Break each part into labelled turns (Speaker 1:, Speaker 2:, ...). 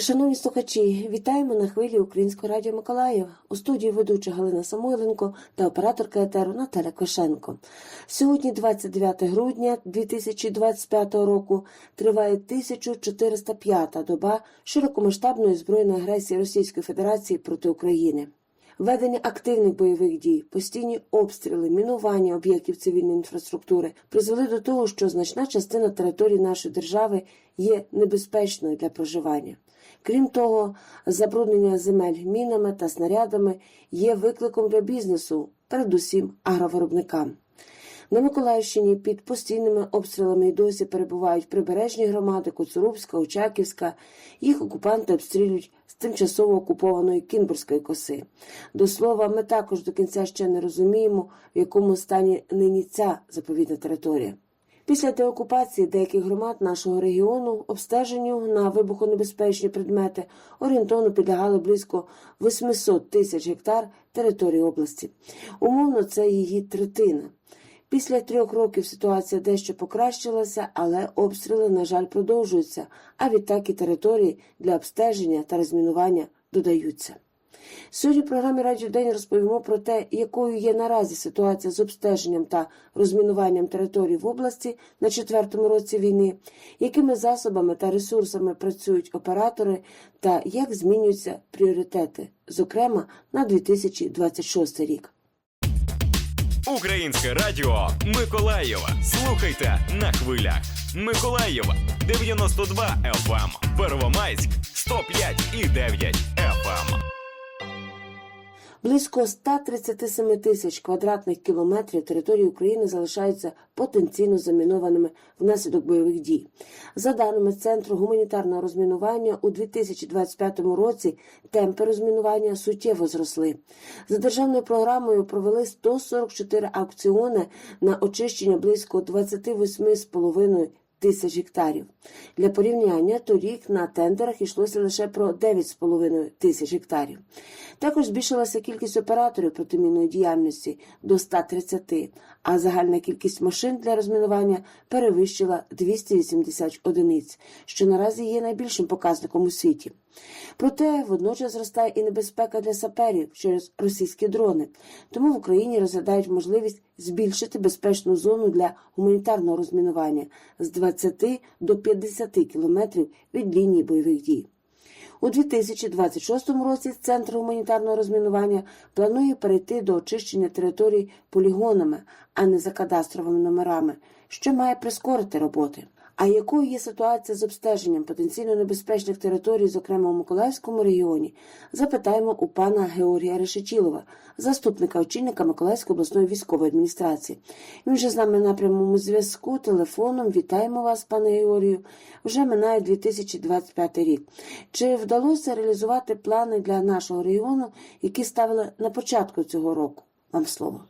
Speaker 1: Шановні слухачі, вітаємо на хвилі Українського радіо Миколаїв. У студії ведуча Галина Самойленко та операторка етеру Наталя Кошенко. Сьогодні, 29 грудня 2025 року, триває 1405-та доба широкомасштабної збройної агресії Російської Федерації проти України. Ведення активних бойових дій, постійні обстріли, мінування об'єктів цивільної інфраструктури призвели до того, що значна частина території нашої держави є небезпечною для проживання. Крім того, забруднення земель мінами та снарядами є викликом для бізнесу, передусім агровиробникам. На Миколаївщині під постійними обстрілами й досі перебувають прибережні громади Коцурубська, Очаківська. Їх окупанти обстрілюють з тимчасово окупованої Кінбурзької коси. До слова, ми також до кінця ще не розуміємо, в якому стані нині ця заповідна територія. Після деокупації деяких громад нашого регіону обстеженню на вибухонебезпечні предмети орієнтовно підлягали близько 800 тисяч гектар території області. Умовно, це її третина. Після трьох років ситуація дещо покращилася, але обстріли, на жаль, продовжуються, а відтак і території для обстеження та розмінування додаються. Сьогодні в програмі Радіо День розповімо про те, якою є наразі ситуація з обстеженням та розмінуванням територій в області на четвертому році війни, якими засобами та ресурсами працюють оператори та як змінюються пріоритети, зокрема на 2026 рік.
Speaker 2: Українське радіо Миколаєва. Слухайте на хвилях. Миколаєва 92 FM. Первомайськ 105 і 9 FM.
Speaker 1: Близько 137 тисяч квадратних кілометрів території України залишаються потенційно замінованими внаслідок бойових дій. За даними Центру гуманітарного розмінування, у 2025 році темпи розмінування суттєво зросли. За державною програмою провели 144 аукціони на очищення близько 28,5 тисяч гектарів. Для порівняння торік на тендерах йшлося лише про 9,5 тисяч гектарів. Також збільшилася кількість операторів протимінної діяльності до 130, а загальна кількість машин для розмінування перевищила 280 одиниць, що наразі є найбільшим показником у світі. Проте водночас зростає і небезпека для саперів через російські дрони, тому в Україні розглядають можливість збільшити безпечну зону для гуманітарного розмінування з 20 до 50 кілометрів від лінії бойових дій. У 2026 році Центр гуманітарного розмінування планує перейти до очищення територій полігонами, а не за кадастровими номерами, що має прискорити роботи. А якою є ситуація з обстеженням потенційно небезпечних територій, зокрема у Миколаївському регіоні, запитаємо у пана Георгія Решетілова, заступника очільника Миколаївської обласної військової адміністрації. Він же з нами на прямому зв'язку телефоном. Вітаємо вас, пане Георгію. Вже минає 2025 рік. Чи вдалося реалізувати плани для нашого регіону, які ставили на початку цього року? Вам слово.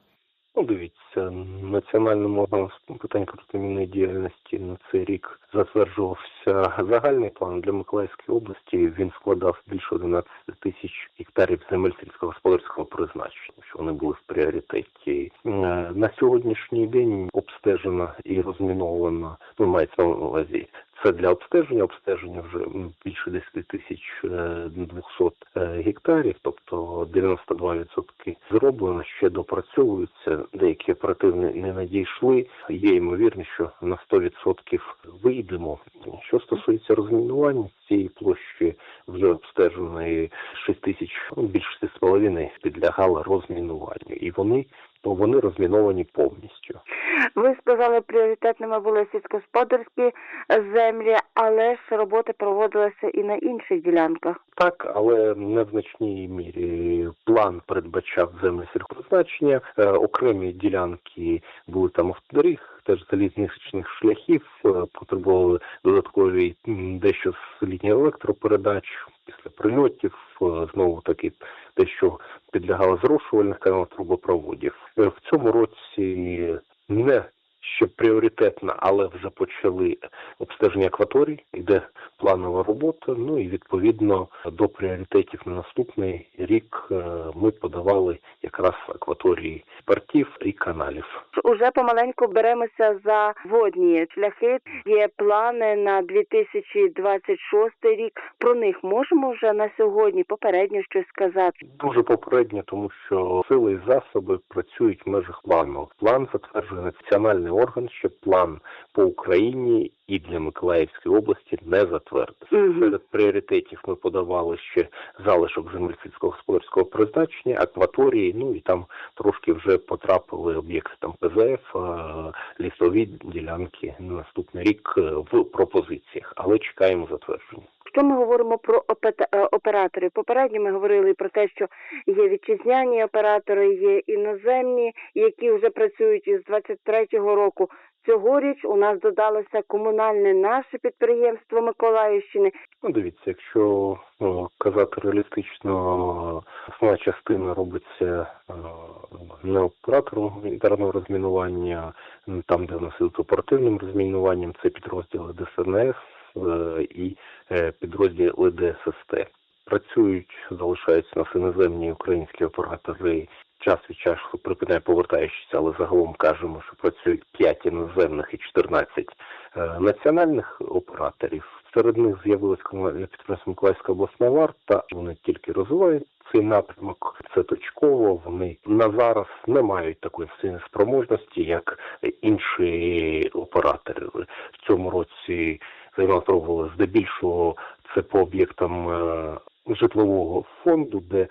Speaker 3: Ну, дивіться, національним органом питань протимінної діяльності на цей рік затверджувався загальний план для Миколаївської області. Він складав більше 11 тисяч гектарів земель сільськогосподарського призначення, що вони були в пріоритеті. Е, На сьогоднішній день обстежено і розміновано, ну мається на увазі. Це для обстеження, обстеження вже більше 10 тисяч е, 200 е, гектарів, тобто 92% зроблено, ще допрацьовуються, деякі оперативні не надійшли. Є ймовірність, що на 100% вийдемо. Що стосується розмінування цієї площі, вже обстеженої 6 тисяч, ну, більше 6,5 підлягало розмінуванню, і вони то вони розміновані повністю.
Speaker 4: Ви сказали, пріоритетними були сільськогосподарські землі, але ж роботи проводилися і на інших ділянках.
Speaker 3: Так, але не в значній мірі. План передбачав землі сільхозначення, е, окремі ділянки були там автодоріг, теж залізничних шляхів, е, потребували додаткові дещо з лінії електропередач. Після прильотів е, знову таки дещо що підлягало зрошувальних каналів трубопроводів. Е, В цьому році не ще пріоритетно, але вже почали обстеження акваторій, іде планова робота. Ну і відповідно до пріоритетів на наступний рік е, ми подавали якраз акваторії портів і каналів.
Speaker 4: Уже помаленьку беремося за водні шляхи. Є плани на 2026 рік. Про них можемо вже на сьогодні попередньо щось сказати.
Speaker 3: Дуже попередньо, тому що сили і засоби працюють в межах плану. План затверджує національний орган, ще план по Україні і для Миколаївської області не затвердив.
Speaker 4: Мгм.
Speaker 3: Серед пріоритетів ми подавали ще залишок земель сільськогосподарського призначення, акваторії. Ну і там трошки вже потрапили об'єкти там ПЗФ, лісові ділянки на наступний рік е, в пропозиціях, але чекаємо затвердження.
Speaker 4: Що ми говоримо про е, операторів? Попередньо ми говорили про те, що є вітчизняні оператори, є іноземні, які вже працюють із 23-го року. Цьогоріч у нас додалося комунальне наше підприємство Миколаївщини.
Speaker 3: Ну, дивіться, якщо ну, казати реалістично, основна частина робиться е, не оператором гуманітарного розмінування, там, де в нас ідуть оперативним розмінуванням, це підрозділи ДСНС е, і е, підрозділи ДССТ. Працюють, залишаються нас іноземні українські оператори. Час від часу припиняє повертаючись, але загалом кажемо, що працюють 5 іноземних і 14 е, національних операторів. Серед них підприємство Миколаївська обласна варта. Вони тільки розвивають цей напрямок. Це точково. Вони на зараз не мають такої інвестиційної спроможності, як інші оператори. В цьому році займали здебільшого це по об'єктам. е, Житлового фонду, де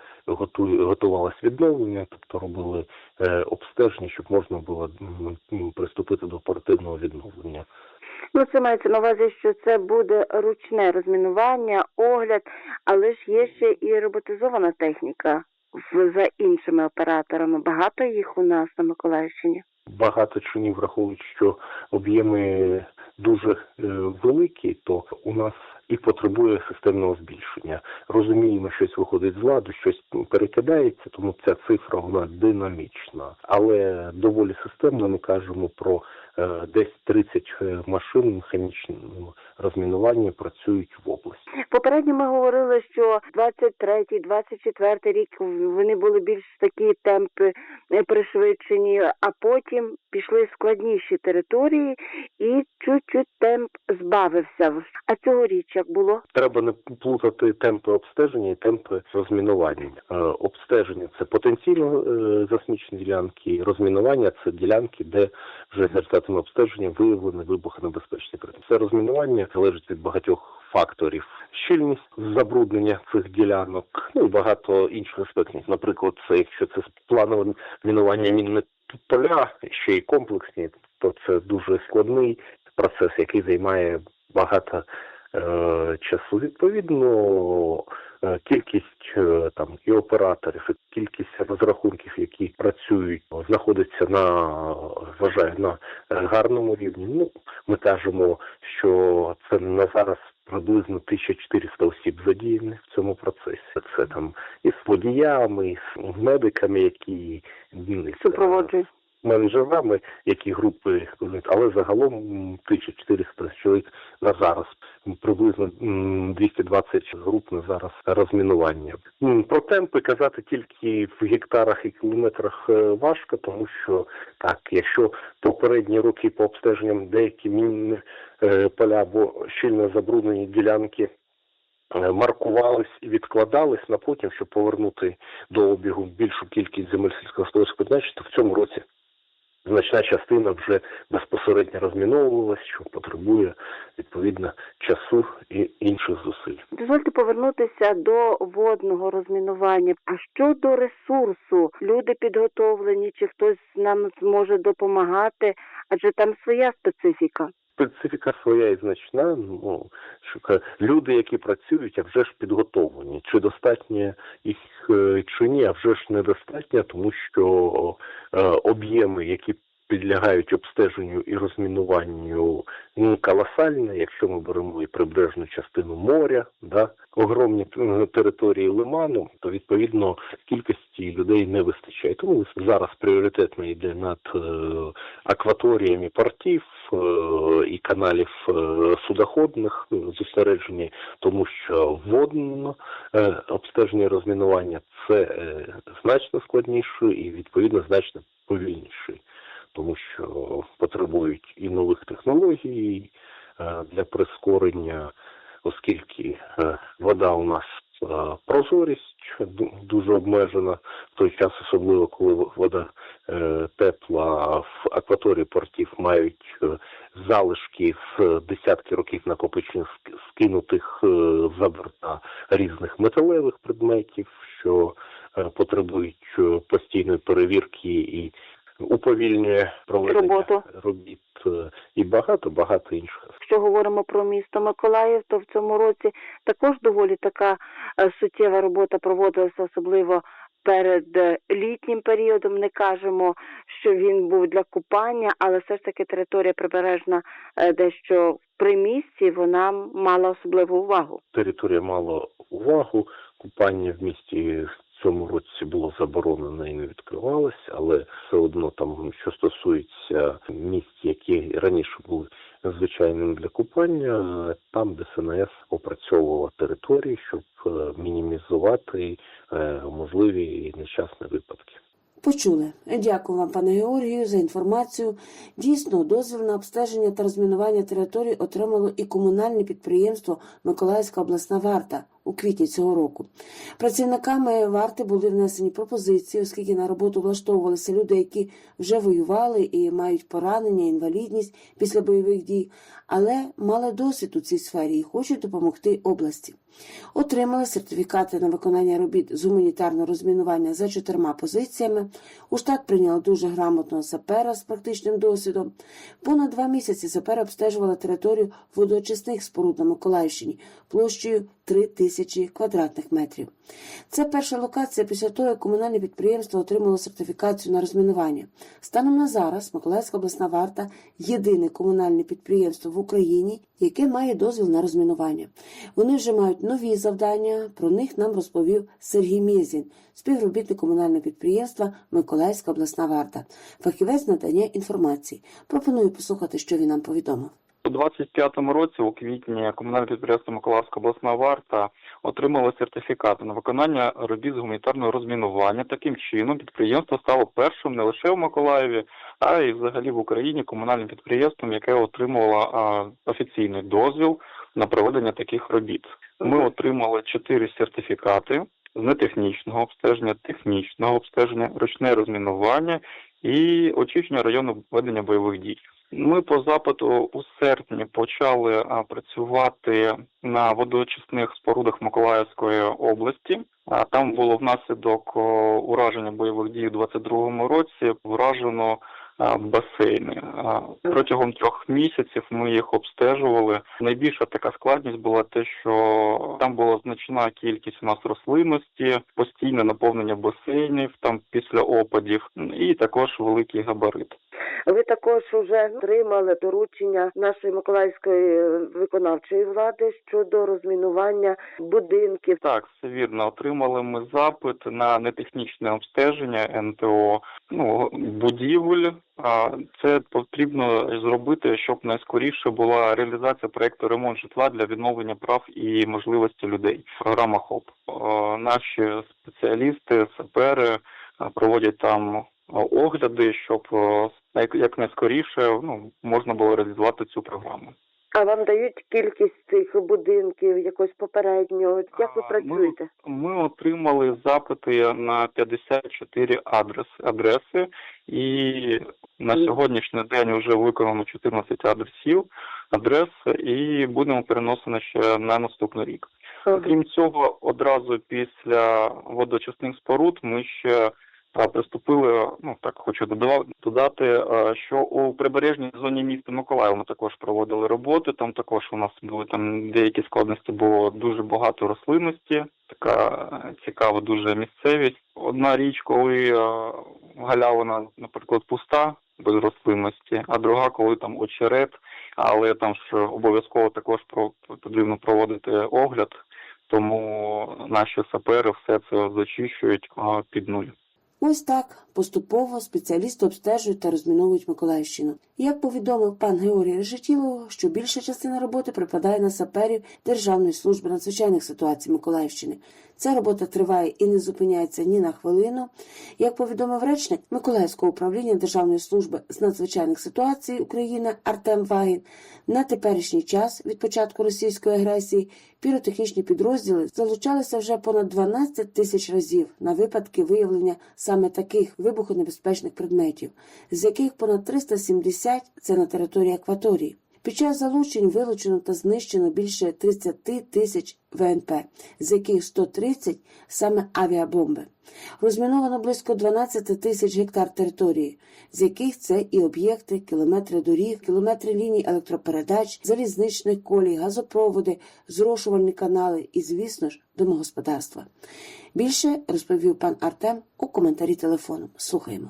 Speaker 3: готувалось відновлення, тобто робили е, обстеження, щоб можна було м, приступити до оперативного відновлення.
Speaker 4: Ну, це мається на увазі, що це буде ручне розмінування, огляд, але ж є ще і роботизована техніка за іншими операторами. Багато їх у нас на Миколаївщині.
Speaker 3: Багато чинів враховують, що об'єми дуже е, великі, то у нас і потребує системного збільшення. Розуміємо, щось виходить з ладу, щось перекидається, тому ця цифра вона динамічна, але доволі системно ми кажемо про е, десь 30 е, машин механічного розмінування працюють в області.
Speaker 4: Попередньо ми говорили, що 23-й, 24-й рік вони були більш такі темпи пришвидшені, а потім пішли складніші території і чуть-чуть темп збавився. А цьогоріч як було?
Speaker 3: Треба не плутати темпи обстеження і темпи розмінування. Е, обстеження це потенційно е, засмічені ділянки, розмінування це ділянки, де вже результатами обстеження виявлені вибухонебезпечні предмети. Це розмінування залежить від багатьох факторів. Щільність забруднення цих ділянок, ну і багато інших аспектів. Наприклад, це якщо це планове мінування мінне поля, ще й комплексні, то це дуже складний процес, який займає багато е, часу. Відповідно, е, кількість е, там і операторів, і кількість розрахунків, які працюють, знаходиться на вважаю на е, гарному рівні. Ну, ми кажемо, що це на зараз. Приблизно 1400 осіб задіяних в цьому процесі. Це там і з водіями, і з медиками, які ну,
Speaker 4: Супроводжують.
Speaker 3: менеджерами, які групи але загалом 1400 чоловік на зараз. Приблизно 220 груп на зараз розмінування. Про темпи казати тільки в гектарах і кілометрах е, важко, тому що так, якщо попередні роки по обстеженням деякі мінні е, поля або щільно забруднені ділянки. Е, Маркувались і відкладались на потім, щоб повернути до обігу більшу кількість земель сільськогосподарського призначення, то в цьому році значна частина вже безпосередньо розміновувалась, що потребує відповідно часу і інших зусиль.
Speaker 4: Дозвольте повернутися до водного розмінування. А щодо ресурсу, люди підготовлені, чи хтось нам зможе допомагати, адже там своя специфіка.
Speaker 3: Специфіка своя і значна. Ну що люди, які працюють, а вже ж підготовлені. Чи достатньо їх е, чи ні, а вже ж недостатньо, тому що е, об'єми, які підлягають обстеженню і розмінуванню, ну якщо ми беремо і прибережну частину моря, да, огромні е, території лиману, то відповідно кількість області і людей не вистачає. Тому зараз пріоритетно йде над е, акваторіями портів е, і каналів судоходних зосереджені, тому що водно обстеження розмінування це значно складніше і відповідно значно повільніше, тому що потребують і нових технологій е, для прискорення, оскільки е, вода у нас е, прозорість дуже обмежена. В той час, особливо коли вода тепла в акваторії портів мають залишки з десятки років накопичення скинутих е, за борта різних металевих предметів, що потребують постійної перевірки і уповільнює проведення
Speaker 4: Роботу.
Speaker 3: робіт е, і багато багато інших
Speaker 4: Якщо говоримо про місто Миколаїв, то в цьому році також доволі така е, суттєва робота проводилася, особливо перед е, літнім періодом. Не кажемо, що він був для купання, але все ж таки територія прибережна дещо в примісті, вона мала особливу увагу.
Speaker 3: територія мала увагу. Купання в місті цьому році було заборонено і не відкривалося, але все одно там, що стосується місць, які раніше були звичайними для купання, там ДСНС опрацьовувала території, щоб е, мінімізувати е, можливі нещасні випадки.
Speaker 1: Почули. Дякую вам, пане Георгію, за інформацію. Дійсно, дозвіл на обстеження та розмінування територій отримало і комунальне підприємство Миколаївська обласна варта у квітні цього року. Працівниками варти були внесені пропозиції, оскільки на роботу влаштовувалися люди, які вже воювали і мають поранення, інвалідність після бойових дій, але мали досвід у цій сфері і хочуть допомогти області. Отримали сертифікати на виконання робіт з гуманітарного розмінування за чотирма позиціями. У штат прийняли дуже грамотного сапера з практичним досвідом. Понад два місяці сапери обстежували територію водоочисних споруд на Миколаївщині площею 3 тисячі квадратних метрів. Це перша локація після того, як комунальне підприємство отримало сертифікацію на розмінування. Станом на зараз Миколаївська обласна варта єдине комунальне підприємство в Україні, яке має дозвіл на розмінування. Вони вже мають нові завдання. Про них нам розповів Сергій Мєзін, співробітник комунального підприємства Миколаївська обласна варта, фахівець надання інформації. Пропоную послухати, що він нам повідомив.
Speaker 5: У 25-му році, у квітні, комунальне підприємство Миколаївська обласна варта отримало сертифікати на виконання робіт з гуманітарного розмінування. Таким чином, підприємство стало першим не лише в Миколаєві, а й взагалі в Україні комунальним підприємством, яке отримало а, офіційний дозвіл на проведення таких робіт. Ми отримали чотири сертифікати з нетехнічного обстеження, технічного обстеження, ручне розмінування і очищення району ведення бойових дій. Ми по запиту у серпні почали працювати на водоочисних спорудах Миколаївської області. Там було внаслідок ураження бойових дій у 22-му році вражено басейни. Протягом трьох місяців ми їх обстежували. Найбільша така складність була те, що там була значна кількість у нас рослинності, постійне наповнення басейнів там після опадів, і також великий габарит.
Speaker 4: Ви також вже отримали доручення нашої миколаївської виконавчої влади щодо розмінування будинків.
Speaker 5: Так, все вірно. Отримали ми запит на нетехнічне обстеження НТО ну, будівель. Це потрібно зробити, щоб найскоріше була реалізація проекту ремонт житла для відновлення прав і можливості людей. Програма ХОП. Наші спеціалісти, сапери проводять там огляди, щоб як- якнайскоріше ну, можна було реалізувати цю програму.
Speaker 4: А вам дають кількість цих будинків якось попередньо? Як ви працюєте?
Speaker 5: Ми отримали запити на 54 адрес, адреси, і на сьогоднішній день вже виконано 14 адресів, адрес, і будемо переносити ще на наступний рік. Крім цього, одразу після водочисних споруд ми ще приступили, ну так хочу додати, що у прибережній зоні міста Миколаїв ми також проводили роботи. Там також у нас були там деякі складності, було дуже багато рослинності, така е, цікава дуже місцевість. Одна річ, коли е, галявина, наприклад, пуста без рослинності, а друга, коли там очерет, але там ж обов'язково також потрібно проводити огляд тому наші сапери все це зачищують під нуль.
Speaker 1: Ось так поступово спеціалісти обстежують та розміновують Миколаївщину. Як повідомив пан Георгій Решетілов, що більша частина роботи припадає на саперів Державної служби надзвичайних ситуацій Миколаївщини. Ця робота триває і не зупиняється ні на хвилину. Як повідомив речник Миколаївського управління Державної служби з надзвичайних ситуацій України Артем Вагін, на теперішній час від початку російської агресії піротехнічні підрозділи залучалися вже понад 12 тисяч разів на випадки виявлення саме таких вибухонебезпечних предметів, з яких понад 370 – це на території акваторії. Під час залучень вилучено та знищено більше 30 тисяч ВНП, з яких 130 – саме авіабомби. Розміновано близько 12 тисяч гектар території, з яких це і об'єкти, кілометри доріг, кілометри ліній електропередач, залізничних колій, газопроводи, зрошувальні канали і, звісно ж, домогосподарства. Більше розповів пан Артем у коментарі телефоном. Слухаємо.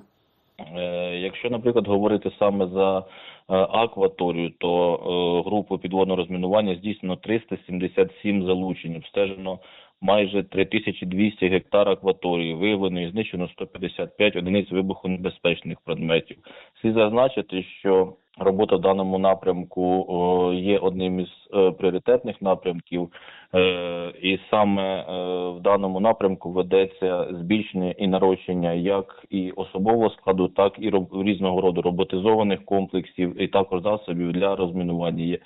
Speaker 6: Е, Якщо, наприклад, говорити саме за акваторію, то е, групу підводного розмінування здійснено 377 залучень, обстежено майже 3200 гектар акваторії, виявлено і знищено 155 одиниць вибухонебезпечних предметів. Слід зазначити, що робота в даному напрямку є одним із е, пріоритетних напрямків, е, і саме е, в даному напрямку ведеться збільшення і нарощення як і особового складу, так і різного роду роботизованих комплексів, і також засобів для розмінування.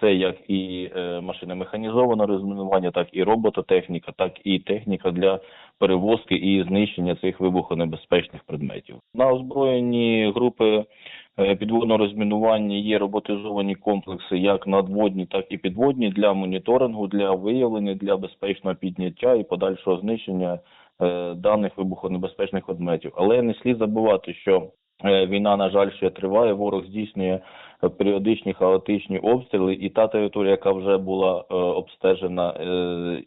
Speaker 6: Це як і машини механізованого розмінування, так і робототехніка, так і техніка для перевозки і знищення цих вибухонебезпечних предметів. На озброєнні групи підводного розмінування є роботизовані комплекси як надводні, так і підводні для моніторингу, для виявлення, для безпечного підняття і подальшого знищення е, даних вибухонебезпечних предметів. Але не слід забувати, що е, війна, на жаль, ще триває. Ворог здійснює е, періодичні хаотичні обстріли, і та територія, яка вже була е, обстежена е,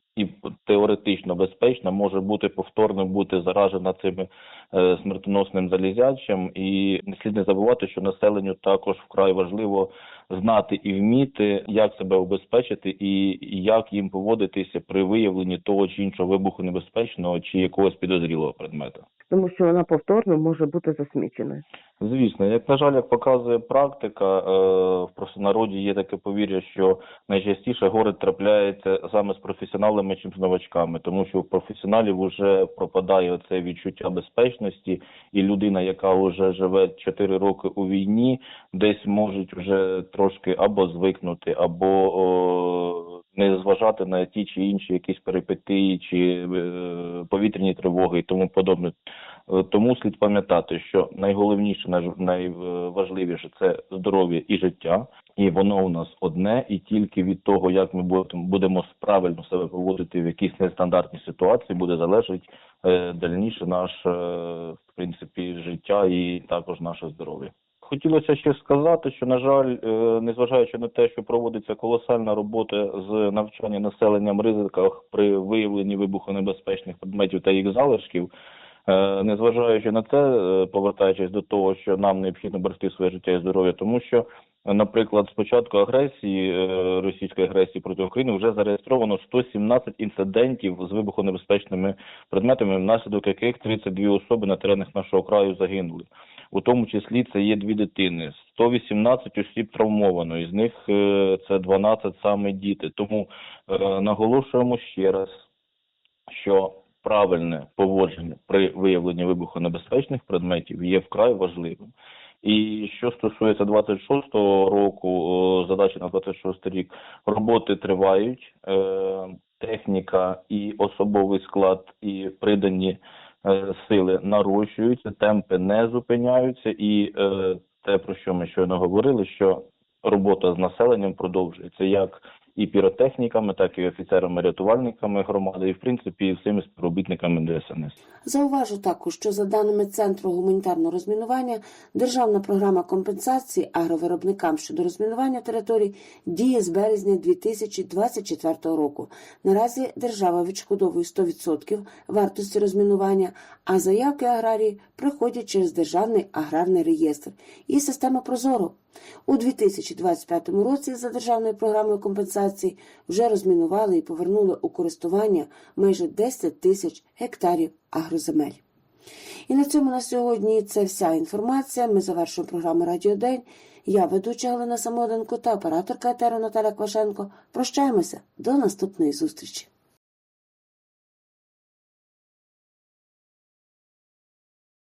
Speaker 6: теоретично безпечна, може бути повторно бути заражена цим е, смертоносним залізячим. І не слід не забувати, що населенню також вкрай важливо знати і вміти, як себе убезпечити і як їм поводитися при виявленні того чи іншого вибуху небезпечного чи якогось підозрілого предмета.
Speaker 4: Тому що вона повторно може бути засміченою.
Speaker 6: Звісно, як на жаль, як показує практика, е, в простонароді є таке повір'я, що найчастіше горе трапляється саме з професіоналами, чим з новачками, тому що у професіоналів вже пропадає це відчуття безпечності, і людина, яка вже живе 4 роки у війні, десь може вже трошки або звикнути, або о, не зважати на ті чи інші якісь перипетії, чи е, повітряні тривоги і тому подобне. Е, Тому слід пам'ятати, що найголовніше, найважливіше це здоров'я і життя, і воно у нас одне, і тільки від того, як ми будемо- правильно себе поводити в якійсь нестандартній ситуації, буде залежати е, дальніше наше, в принципі, життя і також наше здоров'я. Хотілося ще сказати, що на жаль, е, незважаючи на те, що проводиться колосальна робота з навчання населенням ризиках при виявленні вибухонебезпечних предметів та їх залишків, Е, Незважаючи на це, е, повертаючись до того, що нам необхідно берегти своє життя і здоров'я, тому що, наприклад, з початку агресії е, російської агресії проти України вже зареєстровано 117 інцидентів з вибухонебезпечними предметами, внаслідок яких 32 особи на теренах нашого краю загинули. У тому числі це є дві дитини, 118 осіб травмовано, із них е, це 12 саме діти. Тому е, наголошуємо ще раз, що правильне поводження при виявленні вибухонебезпечних предметів є вкрай важливим. І що стосується 26-го року, о, задачі на 26 рік, роботи тривають, е, техніка і особовий склад, і придані е, сили нарощуються, темпи не зупиняються, і е, те, про що ми щойно говорили, що робота з населенням продовжується. Як і піротехніками, так і офіцерами-рятувальниками громади, і в принципі всіми співробітниками ДСНС.
Speaker 1: Зауважу також, що за даними Центру гуманітарного розмінування, державна програма компенсації агровиробникам щодо розмінування територій діє з березня 2024 року. Наразі держава відшкодовує 100% вартості розмінування, а заявки аграрії приходять через державний аграрний реєстр і система Прозоро. У 2025 році за державною програмою компенсації вже розмінували і повернули у користування майже 10 тисяч гектарів агроземель. І на цьому на сьогодні це вся інформація. Ми завершуємо програму Радіо День. Я ведуча Галина Самоденко та операторка етеру Наталя Квашенко. Прощаємося до наступної зустрічі.